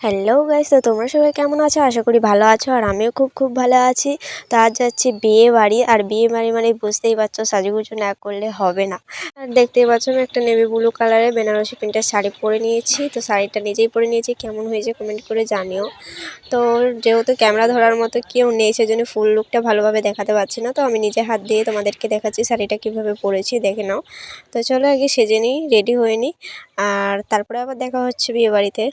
Hello guys তো তোমরা সবাই কেমন আছো? আশা করি ভালো আছো আর আমিও খুব খুব ভালো আছি। তো আজ যাচ্ছি বিয়ে বাড়ি আর বিয়ে বাড়ি মানে বুঝতেই পারছ, সাজুগুজু না করলে হবে না। আর দেখতেই পাচ্ছ আমি একটা নেভি ব্লু কালারের বেনারসি প্রিন্টের শাড়ি পরে নিয়েছি। তো শাড়িটা নিজেই পরে নিয়েছি, কেমন হয়েছে কমেন্ট করে জানিও। তো যেহেতু ক্যামেরা ধরার মতো কেউ নেই, সেজন্য ফুল লুকটা ভালোভাবে দেখাতে পারছি না। তো আমি নিজে হাত দিয়ে তোমাদেরকে দেখাচ্ছি শাড়িটা কীভাবে পরেছি, দেখে নাও। তো চলো আগে সেজে নিই রেডি হয়ে নিই। আর তারপরে আবার দেখা হচ্ছে বিয়ে বাড়িতে।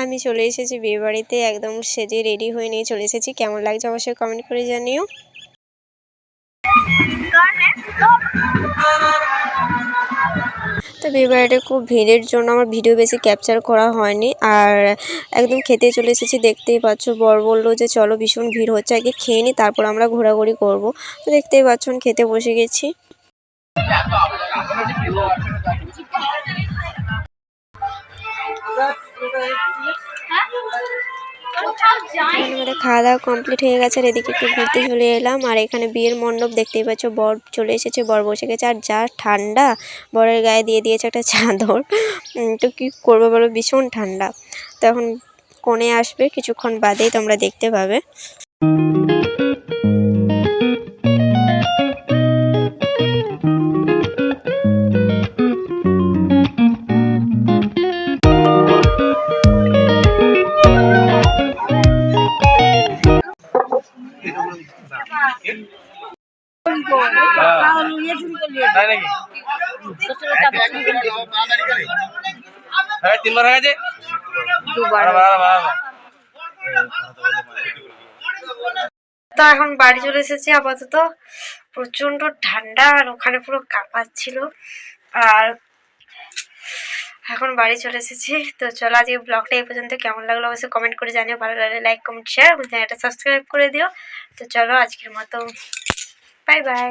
আমি চলে এসেছি বিয়ে বাড়িতে একদম সেজে রেডি হয়ে নিয়ে চলে এসেছি। কেমন লাগছে অবশ্যই কমেন্ট করে জানিও। তো বিয়ে বাড়িটা খুব ভিড়ের জন্য আমার ভিডিও বেশি ক্যাপচার করা হয়নি। আর একদম খেতে চলে এসেছি, দেখতেই পাচ্ছ। বর বলল যে, চলো ভীষণ ভিড় হচ্ছে, আগে খেয়ে নিই তারপর আমরা ঘোরাঘুরি করব। তো দেখতেই পাচ্ছ আমি খেতে বসে গেছি। এখানে আমাদের খাওয়া দাওয়া কমপ্লিট হয়ে গেছে, আর এদিকে একটু ঘুরতে চলে এলাম। আর এখানে বিয়ের মণ্ডপ দেখতেই পাচ্ছ, বর চলে এসেছে, বর বসে গেছে। আর যা ঠান্ডা, বরের গায়ে দিয়ে দিয়েছে একটা চাদর। তো কী করব বলো, ভীষণ ঠান্ডা। তো এখন কনে আসবে, কিছুক্ষণ বাদেই তোমরা দেখতে পাবে। তিনবার হয়ে গেছে? তো এখন বাড়ি চলে এসেছি আপাতত। প্রচণ্ড ঠান্ডা আর ওখানে পুরো কাঁপাচ্ছিল। আর এখন বাড়ি চলে এসেছি। তো চলো আজকে ব্লগটা এই পর্যন্ত। কেমন লাগল অবশ্যই কমেন্ট করে জানিও। ভালো লাগলে লাইক কমেন্ট শেয়ার চ্যানেলটা সাবস্ক্রাইব করে দিও। তো চলো আজকের মতো। Bye bye